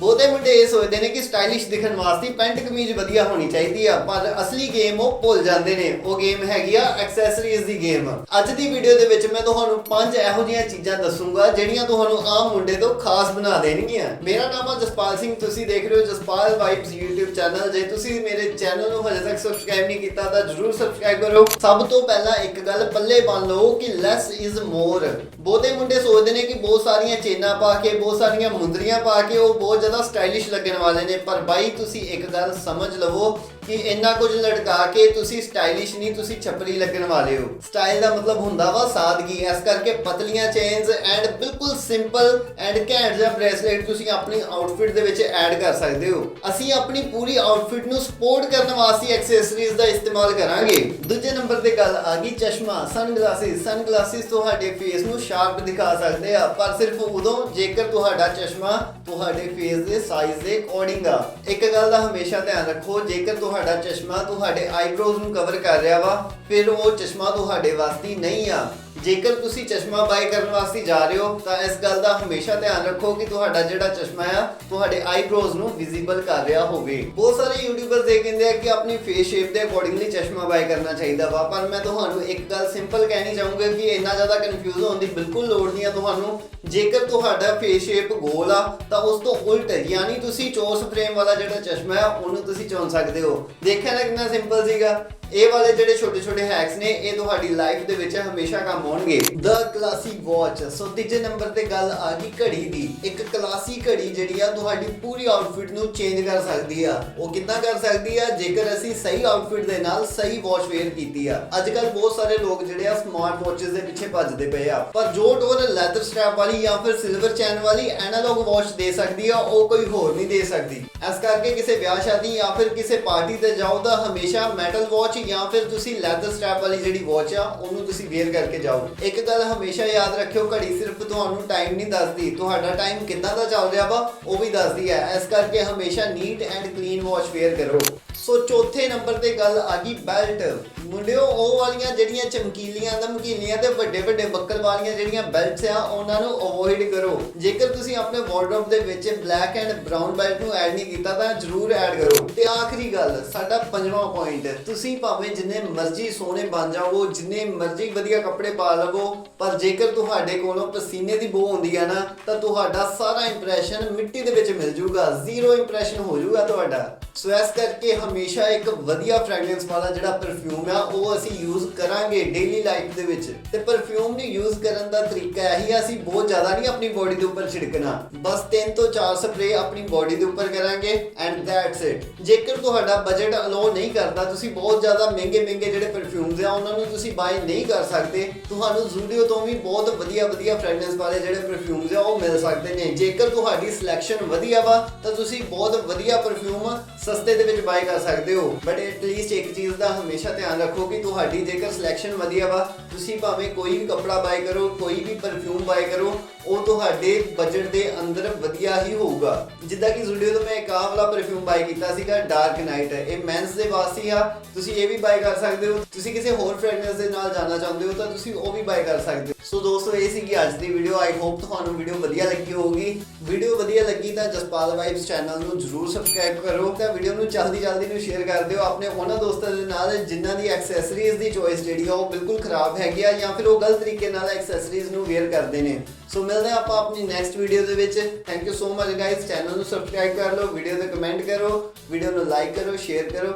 ਬਹੁਤੇ ਮੁੰਡੇ ਇਹ ਸੋਚਦੇ ਨੇ ਕਿ ਸਟਾਈਲਿਸ਼ ਦਿਖਣ ਵਾਸਤੇ ਪੈਂਟ ਕਮੀਜ਼ ਵਧੀਆ ਹੋਣੀ ਚਾਹੀਦੀ ਆ, ਪਰ ਅਸਲੀ ਗੇਮ ਉਹ ਭੁੱਲ ਜਾਂਦੇ ਨੇ। ਉਹ ਗੇਮ ਹੈਗੀ ਆ ਐਕਸੈਸਰੀਜ਼ ਦੀ ਗੇਮ ਅੱਜ ਦੀ ਵੀਡੀਓ ਦੇ ਵਿੱਚ ਮੈਂ ਤੁਹਾਨੂੰ ਪੰਜ ਇਹੋ ਜਿਹੀਆਂ ਚੀਜ਼ਾਂ ਦੱਸੂਗਾ, ਜਿਹੜੀਆਂ ਤੁਹਾਨੂੰ ਆਮ ਮੁੰਡੇ ਤੋਂ ਖਾਸ ਬਣਾ ਦੇਣਗੀਆਂ। ਮੇਰਾ ਨਾਮ ਆ ਜਸਪਾਲ ਸਿੰਘ, ਤੁਸੀਂ ਦੇਖ ਰਹੇ ਹੋ ਜਸਪਾਲ ਵਾਈਬਸ YouTube ਚੈਨਲ ਜੇ ਤੁਸੀਂ ਮੇਰੇ ਚੈਨਲ ਨੂੰ ਹਜੇ ਤੱਕ ਸਬਸਕ੍ਰਾਈਬ ਨਹੀਂ ਕੀਤਾ, ਤਾਂ ਜਰੂਰ ਸਬਸਕ੍ਰਾਈਬ ਕਰੋ। ਸਭ ਤੋਂ ਪਹਿਲਾਂ ਇੱਕ ਗੱਲ ਪੱਲੇ ਬੰਨ ਲਓ ਕਿ ਲੈਸ ਇਜ਼ ਮੋਰ ਬਹੁਤੇ ਮੁੰਡੇ ਸੋਚਦੇ ਨੇ ਕਿ ਬਹੁਤ ਸਾਰੀਆਂ ਚੇਨਾਂ ਪਾ ਕੇ, ਬਹੁਤ ਸਾਰੀਆਂ ਮੁੰਦਰੀਆਂ ਪਾ ਕੇ, ਉਹ ਬਹੁਤ ਜ਼ਿਆਦਾ ਸਟਾਈਲਿਸ਼ ਲੱਗਣ ਵਾਲੇ ਨੇ ਪਰ ਬਾਈ ਤੁਸੀਂ ਇੱਕ ਗੱਲ ਸਮਝ ਲਵੋ ਕਿ ਇੰਨਾ ਕੁਝ ਲਟਕਾ ਕੇ ਤੁਸੀਂ ਸਟਾਈਲਿਸ਼ ਨਹੀਂ, ਤੁਸੀਂ ਛਪਰੀ ਲੱਗਣ ਵਾਲੇ ਹੋ। ਸਟਾਈਲ ਦਾ ਮਤਲਬ ਹੁੰਦਾ ਵਾ ਸਾਦਗੀ, ਇਸ ਕਰਕੇ ਪਤਲੀਆਂ ਚੇਨਸ ਐਂਡ ਬਿਲਕੁਲ ਸਿੰਪਲ ਐਂਡ ਘੈਂਟ ਜਿਹਾ ਬ੍ਰੇਸਲੇਟ ਤੁਸੀਂ ਆਪਣੀ ਆਊਟਫਿਟ ਦੇ ਵਿੱਚ ਐਡ ਕਰ ਸਕਦੇ ਹੋ। ਅਸੀਂ ਆਪਣੀ ਪੂਰੀ ਆਊਟਫਿਟ ਨੂੰ ਸਪੋਰਟ ਕਰਨ ਵਾਸਤੇ ਐਕਸੈਸਰੀਜ਼ ਦਾ ਇਸਤੇਮਾਲ ਕਰਾਂਗੇ। ਦੂਜੇ ਨੰਬਰ ਤੇ ਗੱਲ ਆ ਗਈ ਚਸ਼ਮਾ, ਸਨਗਲਾਸਿਸ। ਸਨਗਲਾਸਿਸ ਤੁਹਾਡੇ ਫੇਸ ਨੂੰ ਸ਼ਾਰਪ ਦਿਖਾ ਸਕਦੇ ਆ, ਪਰ ਸਿਰਫ ਉਦੋਂ ਜੇਕਰ ਤੁਹਾਡਾ ਚਸ਼ਮਾ ਤੁਹਾਡੇ ਫੇਸ ਦੇ ਸਾਈਜ਼ ਦੇ ਅਕੋਰਡਿੰਗ ਆ। ਇੱਕ ਗੱਲ ਦਾ ਹਮੇਸ਼ਾ ਧਿਆਨ ਰੱਖੋ, ਜੇਕਰ ਤੁਹਾਡਾ ਚਸ਼ਮਾ ਤੁਹਾਡੇ ਆਈਬ੍ਰੋਜ਼ ਨੂੰ ਕਵਰ ਕਰ ਰਿਹਾ ਵਾ, ਫਿਰ ਉਹ ਚਸ਼ਮਾ ਤੁਹਾਡੇ ਵਾਸਤੇ ਨਹੀਂ ਆ। ਜੇਕਰ ਤੁਸੀਂ ਚਸ਼ਮਾ ਬਾਈ ਕਰਨ ਵਾਸਤੇ ਜਾ ਰਹੇ ਹੋ, ਤਾਂ ਇਸ ਗੱਲ ਦਾ ਹਮੇਸ਼ਾ ਧਿਆਨ ਰੱਖੋ ਕਿ ਤੁਹਾਡਾ ਜਿਹੜਾ ਚਸ਼ਮਾ ਆ, ਤੁਹਾਡੇ ਆਈਬ੍ਰੋਜ਼ ਨੂੰ ਵਿਜ਼ੀਬਲ ਕਰ ਰਿਹਾ ਹੋਵੇ। ਬਹੁਤ ਸਾਰੇ ਯੂਟਿਊਬਰਸ ਇਹ ਕਹਿੰਦੇ ਆ ਕਿ ਆਪਣੀ ਫੇਸ ਸ਼ੇਪ ਦੇ ਅਕੋਰਡਿੰਗਲੀ ਚਸ਼ਮਾ ਬਾਈ ਕਰਨਾ ਚਾਹੀਦਾ ਵਾ, ਪਰ ਮੈਂ ਤੁਹਾਨੂੰ ਇੱਕ ਗੱਲ ਸਿੰਪਲ ਕਹਿਣੀ ਚਾਹੂੰਗਾ ਕਿ ਇੰਨਾ ਜ਼ਿਆਦਾ ਕਨਫਿਊਜ਼ ਹੋਣ ਦੀ ਬਿਲਕੁਲ ਲੋੜ ਨਹੀਂ ਆ ਤੁਹਾਨੂੰ। ਜੇਕਰ ਤੁਹਾਡਾ ਫੇਸ ਸ਼ੇਪ ਗੋਲ ਆ, ਤਾਂ ਉਸ ਤੋਂ ਉਲਟ, ਯਾਨੀ ਤੁਸੀਂ ਚੋਸ ਫਰੇਮ ਵਾਲਾ ਜਿਹੜਾ ਚਸ਼ਮਾ ਆ ਉਹਨੂੰ ਤੁਸੀਂ ਚੁਣ ਸਕਦੇ ਹੋ। ਦੇਖਿਆ ਨਾ ਕਿੰਨਾ ਸਿੰਪਲ ਸੀਗਾ? ਇਹ ਵਾਲੇ ਜਿਹੜੇ ਛੋਟੇ ਛੋਟੇ ਹੈਕਸ ਨੇ, ਇਹ ਤੁਹਾਡੀ ਲਾਈਫ ਦੇ ਵਿੱਚ ਹਮੇਸ਼ਾ ਕੰਮ ਆਉਣਗੇ। ਦ ਕਲਾਸੀ ਵਾਚ ਸੋ ਤੀਜੇ ਨੰਬਰ ਤੇ ਗੱਲ ਆ ਗਈ ਘੜੀ ਦੀ। ਇੱਕ ਕਲਾਸੀ ਘੜੀ ਜਿਹੜੀ ਆ, ਤੁਹਾਡੀ ਪੂਰੀ ਆਊਟਫਿਟ ਨੂੰ ਚੇਂਜ ਕਰ ਸਕਦੀ ਆ। ਉਹ ਕਿੱਦਾਂ ਕਰ ਸਕਦੀ ਆ? ਜੇਕਰ ਅਸੀਂ ਸਹੀ ਆਊਟਫਿਟ ਦੇ ਨਾਲ ਸਹੀ ਵਾਚ ਵੇਅਰ ਕੀਤੀ ਆ। ਅੱਜ ਕੱਲ ਬਹੁਤ ਸਾਰੇ ਲੋਕ ਜਿਹੜੇ ਆ ਸਮਾਰਟ ਵਾਚਸ ਦੇ ਪਿੱਛੇ ਭੱਜਦੇ ਪਏ ਆ। ਪਰ ਜੋ ਟੋਰ ਲੈਦਰ ਸਟ੍ਰੈਪ ਵਾਲੀ ਜਾਂ ਫਿਰ ਸਿਲਵਰ ਚੈਨ ਵਾਲੀ ਐਨਾਲੌਗ ਵਾਚ ਦੇ ਸਕਦੀ ਆ, ਉਹ ਕੋਈ ਹੋਰ ਨਹੀਂ ਦੇ ਸਕਦੀ। ਇਸ ਕਰਕੇ ਕਿਸੇ ਵਿਆਹ ਸ਼ਾਦੀ ਜਾਂ ਫਿਰ ਕਿਸੇ ਪਾਰਟੀ ਤੇ ਜਾਓ ਤਾਂ ਹਮੇਸ਼ਾ ਮੈਟਲ ਵਾਚ ਜਾਂ ਫਿਰ ਤੁਸੀਂ ਲੈਦਰ ਸਟ੍ਰੈਪ ਵਾਲੀ ਜਿਹੜੀ ਵਾਚ ਆ, ਉਹਨੂੰ ਤੁਸੀਂ ਵੇਅਰ ਕਰਕੇ ਜਾਓ। ਇੱਕ ਗੱਲ ਹਮੇਸ਼ਾ ਯਾਦ ਰੱਖਿਓ, ਘੜੀ ਸਿਰਫ ਤੁਹਾਨੂੰ ਟਾਈਮ ਨਹੀਂ ਦੱਸਦੀ। ਤੁਹਾਡਾ ਟਾਈਮ ਕਿੰਨਾ ਦਾ ਚੱਲ ਰਿਹਾ ਵਾ, ਉਹ ਵੀ ਦੱਸਦੀ ਹੈ। ਇਸ ਕਰਕੇ ਹਮੇਸ਼ਾ neat and clean watch wear ਕਰੋ। ਸੋ ਚੌਥੇ ਨੰਬਰ ਤੇ ਗੱਲ ਆ ਗਈ ਬੈਲਟ। ਮੁੰਡਿਓ, ਉਹ ਵਾਲੀਆਂ ਜਿਹੜੀਆਂ ਚਮਕੀਲੀਆਂ ਨਮਕੀਲੀਆਂ ਤੇ ਵੱਡੇ ਵੱਡੇ ਬੱਕਲ ਵਾਲੀਆਂ ਜਿਹੜੀਆਂ ਬੈਲਟਸ ਆ, ਉਹਨਾਂ ਨੂੰ ਅਵੋਇਡ ਕਰੋ। ਜੇਕਰ ਤੁਸੀਂ ਆਪਣੇ ਵਾਰਡਰੋਬ ਦੇ ਵਿੱਚ ਬਲੈਕ ਐਂਡ ਬ੍ਰਾਊਨ ਬੈਲਟ ਨੂੰ ਐਡ ਨਹੀਂ ਕੀਤਾ, ਤਾਂ ਜਰੂਰ ਐਡ ਕਰੋ। ਤੇ ਆਖਰੀ ਗੱਲ, ਸਾਡਾ ਪੰਜਵਾਂ ਪੁਆਇੰਟ ਤੁਸੀਂ ਭਾਵੇਂ ਜਿੰਨੇ ਮਰਜ਼ੀ ਸੋਹਣੇ ਬਣ ਜਾਵੋ, ਜਿੰਨੇ ਮਰਜ਼ੀ ਵਧੀਆ ਕੱਪੜੇ ਪਾ ਲਵੋ, ਪਰ ਜੇਕਰ ਤੁਹਾਡੇ ਕੋਲੋਂ ਪਸੀਨੇ ਦੀ ਬੋ ਹੁੰਦੀ ਆ ਨਾ, ਤਾਂ ਤੁਹਾਡਾ ਸਾਰਾ ਇੰਪ੍ਰੈਸ਼ਨ ਮਿੱਟੀ ਦੇ ਵਿੱਚ ਮਿਲ ਜਾਊਗਾ ਜ਼ੀਰੋ ਇੰਪ੍ਰੈਸ਼ਨ ਹੋ ਜਾਊਗਾ ਤੁਹਾਡਾ। ਸੋ ਇਸ ਕਰਕੇ ਹਮੇਸ਼ਾ ਇੱਕ ਵਧੀਆ ਫ੍ਰੈਗਰੈਂਸ ਵਾਲਾ ਜਿਹੜਾ ਪਰਫਿਊਮ ਆ, ਉਹ ਅਸੀਂ ਯੂਜ਼ ਕਰਾਂਗੇ ਡੇਲੀ ਲਾਈਫ ਦੇ ਵਿੱਚ। ਤੇ ਪਰਫਿਊਮ ਨੂੰ ਯੂਜ਼ ਕਰਨ ਦਾ ਤਰੀਕਾ ਇਹੀ ਆ, ਅਸੀਂ ਬਹੁਤ ਜ਼ਿਆਦਾ ਨਹੀਂ ਆਪਣੀ ਬੋਡੀ ਦੇ ਉੱਪਰ ਛਿੜਕਣਾ। ਬਸ 3 ਤੋਂ 4 ਸਪਰੇ ਆਪਣੀ ਬੋਡੀ ਦੇ ਉੱਪਰ ਕਰਾਂਗੇ ਐਂਡ ਦੈਟਸ ਇਟ ਜੇਕਰ ਤੁਹਾਡਾ ਬਜਟ ਅਲੋ ਨਹੀਂ ਕਰਦਾ, ਤੁਸੀਂ ਬਹੁਤ ਜ਼ਿਆਦਾ ਮਹਿੰਗੇ ਮਹਿੰਗੇ ਜਿਹੜੇ ਪਰਫਿਊਮਸ ਆ, ਉਹਨਾਂ ਨੂੰ ਤੁਸੀਂ ਬਾਈ ਨਹੀਂ ਕਰ ਸਕਦੇ, ਤੁਹਾਨੂੰ ਜ਼ੂਡੀਓ ਤੋਂ ਵੀ ਬਹੁਤ ਵਧੀਆ ਵਧੀਆ ਫ੍ਰੈਗਰੈਂਸ ਵਾਲੇ ਜਿਹੜੇ ਪਰਫਿਊਮਸ ਆ, ਉਹ ਮਿਲ ਸਕਦੇ ਨੇ। ਜੇਕਰ ਤੁਹਾਡੀ ਸਿਲੈਕਸ਼ਨ ਵਧੀਆ ਵਾ, ਤਾਂ ਤੁਸੀਂ ਬਹੁਤ ਵਧੀਆ ਪਰਫਿਊਮ ਸਸਤੇ ਦੇ ਵਿੱਚ ਬਾਈ ਕਰ ਸਕਦੇ ਹੋ। ਬਟ ਐਟਲੀਸਟ ਇੱਕ ਚੀਜ਼ ਦਾ ਹਮੇਸ਼ਾ ਧਿਆਨ ਰੱਖੋ ਕਿ ਤੁਹਾਡੀ ਜੇਕਰ ਸਿਲੈਕਸ਼ਨ ਵਧੀਆ ਵਾ, ਤੁਸੀਂ ਭਾਵੇਂ ਕੋਈ ਵੀ ਕੱਪੜਾ ਬਾਈ ਕਰੋ, ਕੋਈ ਵੀ ਪਰਫਿਊਮ ਬਾਈ ਕਰੋ, ਉਹ ਤੁਹਾਡੇ ਬਜਟ ਦੇ ਅੰਦਰ ਵਧੀਆ ਹੀ ਹੋਊਗਾ। ਜਿੱਦਾਂ ਕਿ ਜ਼ੂਡੀਓ ਤੋਂ ਮੈਂ ਇੱਕ ਆਹ ਵਾਲਾ ਪਰਫਿਊਮ ਬਾਈ ਕੀਤਾ ਸੀਗਾ ਡਾਰਕ ਨਾਈਟ ਇਹ ਮੈਨਸ ਦੇ ਵਾਸਤੇ ਆ। ਤੁਸੀਂ ਇਹ ਵੀ ਬਾਈ ਕਰ ਸਕਦੇ ਹੋ। ਤੁਸੀਂ ਕਿਸੇ ਹੋਰ ਫ੍ਰੈਗਰੈਂਸ ਦੇ ਨਾਲ ਜਾਣਾ ਚਾਹੁੰਦੇ ਹੋ ਤਾਂ ਤੁਸੀਂ ਉਹ ਵੀ ਬਾਈ ਕਰ ਸਕਦੇ ਹੋ। ਸੋ ਦੋਸਤੋ, ਇਹ ਸੀਗੀ ਅੱਜ ਦੀ ਵੀਡੀਓ ਆਈ ਹੋਪ ਤੁਹਾਨੂੰ ਵੀਡੀਓ ਵਧੀਆ ਲੱਗੀ ਹੋਊਗੀ। ਵੀਡੀਓ ਵਧੀਆ ਲੱਗੀ ਤਾਂ ਜਸਪਾਲ ਵਾਈਬਸ ਚੈਨਲ ਨੂੰ ਜਰੂਰ ਸਬਸਕ੍ਰਾਈਬ ਕਰੋ। ਤਾਂ ਵੀਡੀਓ ਨੂੰ ਜਲਦੀ ਜਲਦੀ ਨੂੰ ਸ਼ੇਅਰ ਕਰ ਦਿਓ ਆਪਣੇ ਉਹਨਾਂ ਦੋਸਤਾਂ ਦੇ ਨਾਲ, ਜਿਨ੍ਹਾਂ ਦੀ ਐਕਸੈਸਰੀਜ਼ ਦੀ ਚੋਇਸ ਜਿਹੜੀ ਆ, ਉਹ ਬਿਲਕੁਲ ਖਰਾਬ ਹੈਗੀ ਆ ਜਾਂ ਫਿਰ ਉਹ ਗਲਤ ਤਰੀਕੇ ਨਾਲ ਐਕਸੈਸਰੀਜ਼ ਨੂੰ ਵੇਅਰ ਕਰਦੇ ਨੇ। ਸੋ ਮਿਲਦੇ ਹਾਂ ਆਪਾਂ ਆਪਣੀ ਨੈਕਸਟ ਵੀਡੀਓ ਦੇ ਵਿੱਚ। Thank you so much guys channel ਨੂੰ ਸਬਸਕ੍ਰਾਈਬ ਕਰ ਲਓ ਵੀਡੀਓ ਤੇ ਕਮੈਂਟ ਕਰੋ ਵੀਡੀਓ ਨੂੰ ਲਾਈਕ ਕਰੋ ਸ਼ੇਅਰ ਕਰੋ।